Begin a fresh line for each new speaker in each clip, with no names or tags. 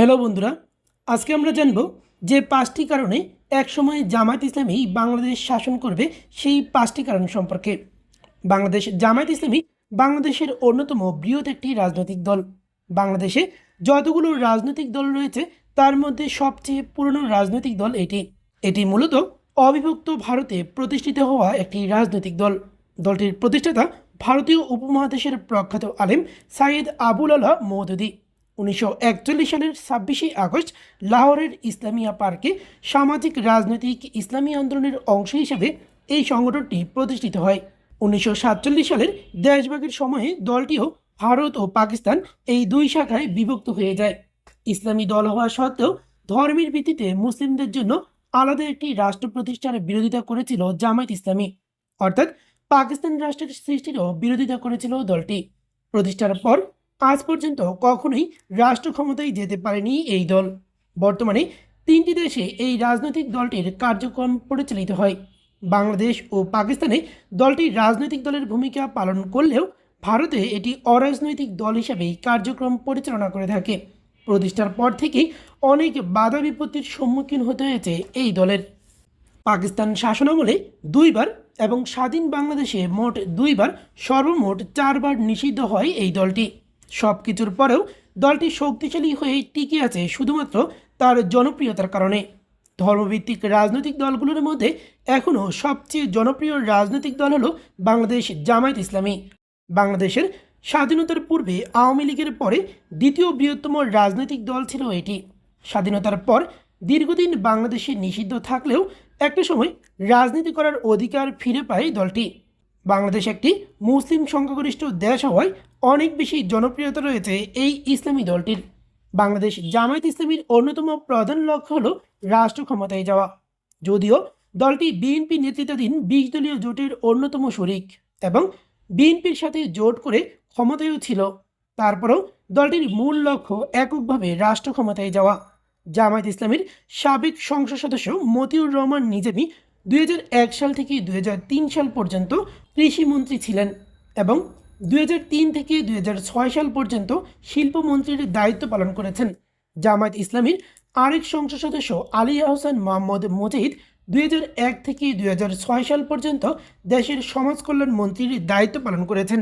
Hello বন্ধুরা, আজকে আমরা জানব যে পাঁচটি কারণে একসময় জামায়াত ইসলামী বাংলাদেশ শাসন করবে সেই পাঁচটি কারণ সম্পর্কে। বাংলাদেশ জামায়াত ইসলামী বাংলাদেশের অন্যতম বৃহৎ একটি রাজনৈতিক দল। বাংলাদেশে যতগুলো রাজনৈতিক দল রয়েছে, তার মধ্যে সবচেয়ে পুরনো রাজনৈতিক দল এটি। এটি মূলত অবিভক্ত ভারতে প্রতিষ্ঠিত হওয়া একটি রাজনৈতিক দল। দলটির প্রতিষ্ঠাতা ভারতীয় উপমহাদেশের প্রখ্যাত আলেম সাইয়েদ আবুল আলা মৌদুদি উনিশশো একচল্লিশ সালের ছাব্বিশে আগস্ট লাহোরের ইসলামিয়া পার্কে সামাজিক, রাজনৈতিক, ইসলামী আন্দোলনের অংশ হিসেবে এই সংগঠনটি প্রতিষ্ঠিত হয়। উনিশশো সাতচল্লিশ সালের দেশভাগের সময়ে দলটিও ভারত ও পাকিস্তান এই দুই শাখায় বিভক্ত হয়ে যায়। ইসলামী দল হওয়া সত্ত্বেও ধর্মের ভিত্তিতে মুসলিমদের জন্য আলাদা একটি রাষ্ট্র প্রতিষ্ঠার বিরোধিতা করেছিল জামায়াত ইসলামী। অর্থাৎ পাকিস্তান রাষ্ট্রের সৃষ্টিরও বিরোধিতা করেছিল দলটি। প্রতিষ্ঠার পর আজ পর্যন্ত কখনোই রাষ্ট্র ক্ষমতায় যেতে পারেনি এই দল। বর্তমানে তিনটি দেশে এই রাজনৈতিক দলটির কার্যক্রম পরিচালিত হয়। বাংলাদেশ ও পাকিস্তানে দলটি রাজনৈতিক দলের ভূমিকা পালন করলেও ভারতে এটি অরাজনৈতিক দল হিসাবেই কার্যক্রম পরিচালনা করে থাকে। প্রতিষ্ঠার পর থেকেই অনেক বাধা বিপত্তির সম্মুখীন হতে হয়েছে এই দলের। পাকিস্তান শাসনামলে দুইবার এবং স্বাধীন বাংলাদেশে মোট দুইবার সর্বমোট চারবার নিষিদ্ধ হয় এই দলটি। সব কিছুর পরেও দলটি শক্তিশালী হয়ে টিকে আছে শুধুমাত্র তার জনপ্রিয়তার কারণে। ধর্মভিত্তিক রাজনৈতিক দলগুলোর মধ্যে এখনও সবচেয়ে জনপ্রিয় রাজনৈতিক দল হলো বাংলাদেশ জামায়াত ইসলামী। বাংলাদেশের স্বাধীনতার পূর্বে আওয়ামী লীগের পরে দ্বিতীয় বৃহত্তম রাজনৈতিক দল ছিল এটি। স্বাধীনতার পর দীর্ঘদিন বাংলাদেশে নিষিদ্ধ থাকলেও একটা সময় রাজনীতি করার অধিকার ফিরে পায় দলটি। বাংলাদেশ একটি মুসলিম সংখ্যাগরিষ্ঠ দেশ হওয়ায় অনেক বেশি জনপ্রিয়তা রয়েছে এই ইসলামী দলটির। বাংলাদেশ জামায়াত ইসলামীর অন্যতম প্রধান লক্ষ্য হল রাষ্ট্র ক্ষমতায় যাওয়া। যদিও দলটি বিএনপি নেতৃত্বাধীন বিশ দলীয় জোটের অন্যতম শরিক এবং বিএনপির সাথে জোট করে ক্ষমতায়ও ছিল। তারপরেও দলটির মূল লক্ষ্য এককভাবে রাষ্ট্র ক্ষমতায় যাওয়া। জামায়াত ইসলামীর সাবেক সংসদ সদস্য মতিউর রহমান নিজামী দুই হাজার এক সাল থেকে দুই হাজার তিন সাল পর্যন্ত কৃষিমন্ত্রী ছিলেন এবং দুই হাজার তিন থেকে দুই হাজার ছয় সাল পর্যন্ত শিল্পমন্ত্রীর দায়িত্ব পালন করেছেন। জামায়াত ইসলামীর আরেক সংসদ সদস্য আলী আহসান মোহাম্মদ মুজাহিদ দুই থেকে দুই হাজার ছয় সাল পর্যন্ত দেশের সমাজ কল্যাণ মন্ত্রীর দায়িত্ব পালন করেছেন।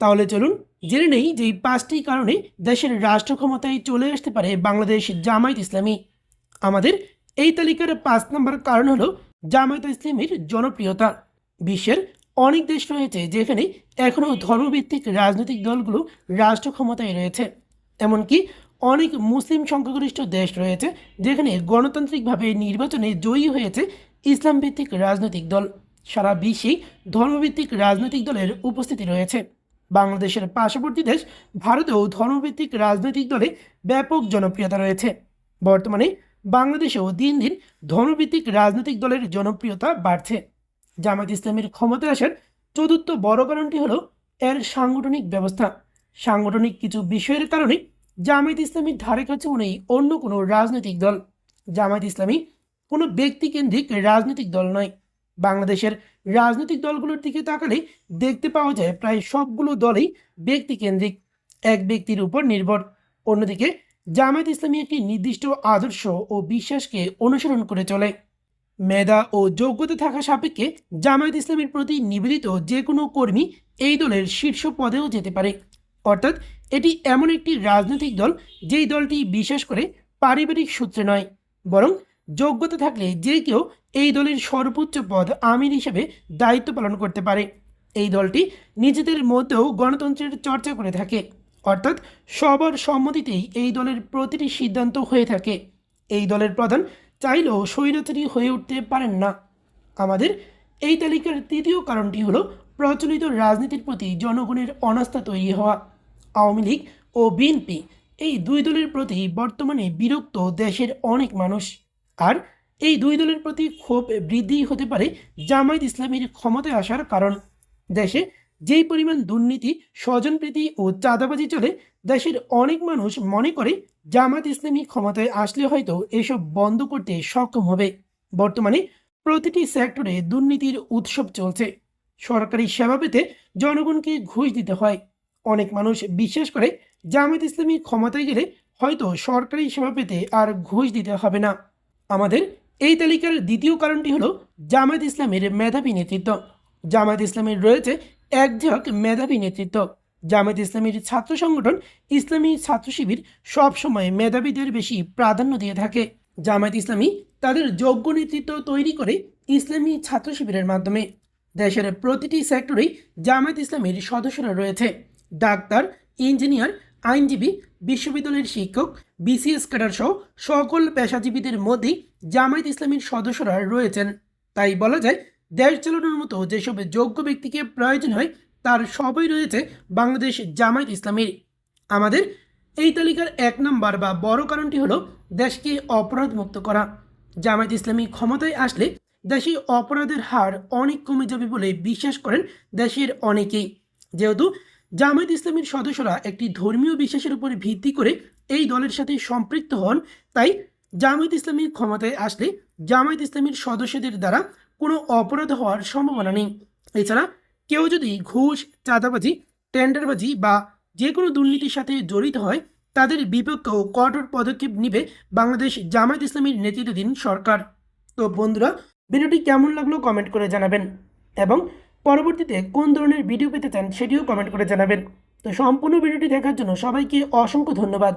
তাহলে চলুন, জেনে নেই যে এই পাঁচটি কারণে দেশের রাষ্ট্র ক্ষমতায় চলে আসতে পারে বাংলাদেশ জামায়াত ইসলামী। আমাদের এই তালিকার পাঁচ নম্বর কারণ হলো জামায়াত ইসলামীর জনপ্রিয়তা। বিশ্বের অনেক দেশ রয়েছে যেখানে এখনও ধর্মভিত্তিক রাজনৈতিক দলগুলো রাষ্ট্র ক্ষমতায় রয়েছে। এমনকি অনেক মুসলিম সংখ্যাগরিষ্ঠ দেশ রয়েছে যেখানে গণতান্ত্রিকভাবে নির্বাচনে জয়ী হয়েছে ইসলাম ভিত্তিক রাজনৈতিক দল। সারা বিশ্বেই ধর্মভিত্তিক রাজনৈতিক দলের উপস্থিতি রয়েছে। বাংলাদেশের পার্শ্ববর্তী দেশ ভারতেও ধর্মভিত্তিক রাজনৈতিক দলে ব্যাপক জনপ্রিয়তা রয়েছে। বর্তমানে বাংলাদেশেও দিন দিন ধর্মভিত্তিক রাজনৈতিক দলের জনপ্রিয়তা বাড়ছে। জামায়াত ইসলামের ক্ষমতায় আসার চতুর্থ বড় কারণটি হলো এর সাংগঠনিক ব্যবস্থা। সাংগঠনিক কিছু বিষয়ের কারণে জামায়াত ইসলামীর ধারে কাছেও নেই অন্য কোনো রাজনৈতিক দল। জামায়াত ইসলামী কোনো ব্যক্তিকেন্দ্রিক রাজনৈতিক দল নয়। বাংলাদেশের রাজনৈতিক দলগুলোর দিকে তাকালে দেখতে পাওয়া যায় প্রায় সবগুলো দলই ব্যক্তিকেন্দ্রিক, এক ব্যক্তির উপর নির্ভর। অন্যদিকে জামায়াত ইসলামী একটি নির্দিষ্ট আদর্শ ও বিশ্বাসকে অনুসরণ করে চলে। মেধা ও যোগ্যতা থাকা সাপেক্ষে জামায়াত ইসলামের প্রতি নিবেদিত যে কোনো কর্মী এই দলের শীর্ষ পদেও যেতে পারে। অর্থাৎ এটি এমন একটি রাজনৈতিক দল যেই দলটি বিশেষ করে পারিবারিক সূত্রে নয়, বরং যোগ্যতা থাকলে যে কেউ এই দলের সর্বোচ্চ পদ আমির হিসেবে দায়িত্ব পালন করতে পারে। এই দলটি নিজেদের মধ্যেও গণতন্ত্রের চর্চা করে থাকে। অর্থাৎ সবার সম্মতিতেই এই দলের প্রতিটি সিদ্ধান্ত হয়ে থাকে। এই দলের প্রধান চাইলেও স্বৈরাচারী হয়ে উঠতে পারেন না। আমাদের এই তালিকার তৃতীয় কারণটি হলো প্রচলিত রাজনীতির প্রতি জনগণের অনাস্থা তৈরি হওয়া। আওয়ামী লীগ ও বিএনপি এই দুই দলের প্রতি বর্তমানে বিরক্ত দেশের অনেক মানুষ। আর এই দুই দলের প্রতি ক্ষোভ বৃদ্ধি হতে পারে জামায়াত ইসলামীর ক্ষমতায় আসার কারণ। দেশে যেই পরিমাণ দুর্নীতি, স্বজনপ্রীতি ও চাঁদাবাজি চলে, দেশের অনেক মানুষ মনে করে জামাত ইসলামী ক্ষমতায় আসলে হয়তো এসব বন্ধ করতে সক্ষম হবে। বর্তমানে প্রতিটি সেক্টরে দুর্নীতির উৎসব চলছে। সরকারি সেবা পেতে জনগণকে ঘুষ দিতে হয়। অনেক মানুষ বিশ্বাস করে জামাত ইসলামী ক্ষমতায় গেলে হয়তো সরকারি সেবা পেতে আর ঘুষ দিতে হবে না। আমাদের এই তালিকার দ্বিতীয় কারণটি হলো জামায়াত ইসলামের মেধাবী নেতৃত্ব। জামায়াত ইসলামের রয়েছে একঝাঁক মেধাবী নেতৃত্ব। জামায়াত ইসলামীর ছাত্র সংগঠন ইসলামী ছাত্র শিবির সবসময় মেধাবীদের বেশি প্রাধান্য দিয়ে থাকে। জামায়াত ইসলামী তাদের যোগ্য নেতৃত্ব তৈরি করে ইসলামী ছাত্র শিবিরের মাধ্যমে। দেশের প্রতিটি সেক্টরেই জামায়াত ইসলামীর সদস্যরা রয়েছে। ডাক্তার, ইঞ্জিনিয়ার, আইনজীবী, বিশ্ববিদ্যালয়ের শিক্ষক, বিসিএস ক্যাডার সহ সকল পেশাজীবীদের মধ্যেই জামায়াত ইসলামীর সদস্যরা রয়েছেন। তাই বলা যায় দেশ চালানোর মতো যেসব যোগ্য ব্যক্তিকে প্রয়োজন হয়, তার সবই রয়েছে বাংলাদেশ জামায়াত ইসলামীর। আমাদের এই তালিকার এক নম্বর বা বড় কারণটি হলো দেশকে অপরাধমুক্ত করা। জামায়াত ইসলামী ক্ষমতায় আসলে দেশে অপরাধের হার অনেক কমে যাবে বলে বিশ্বাস করেন দেশের অনেকেই। যেহেতু জামায়াত ইসলামীর সদস্যরা একটি ধর্মীয় বিশ্বাসের উপর ভিত্তি করে এই দলের সাথে সম্পৃক্ত হন, তাই জামায়াত ইসলামী ক্ষমতায় আসলে জামায়াত ইসলামীর সদস্যদের দ্বারা কোনো অপরাধ হওয়ার সম্ভাবনা নেই। এছাড়া কেউ যদি ঘুষ, চাঁদাবাজি, টেন্ডারবাজি বা যে কোনো দুর্নীতির সাথে জড়িত হয়, তাদের বিপক্ষেও কঠোর পদক্ষেপ নিবে বাংলাদেশ জামায়াত ইসলামীর নেতৃত্বাধীন সরকার। তো বন্ধুরা, ভিডিওটি কেমন লাগল কমেন্ট করে জানাবেন এবং পরবর্তীতে কোন ধরনের ভিডিও পেতে চান সেটিও কমেন্ট করে জানাবেন। তো সম্পূর্ণ ভিডিওটি দেখার জন্য সবাইকে অসংখ্য ধন্যবাদ।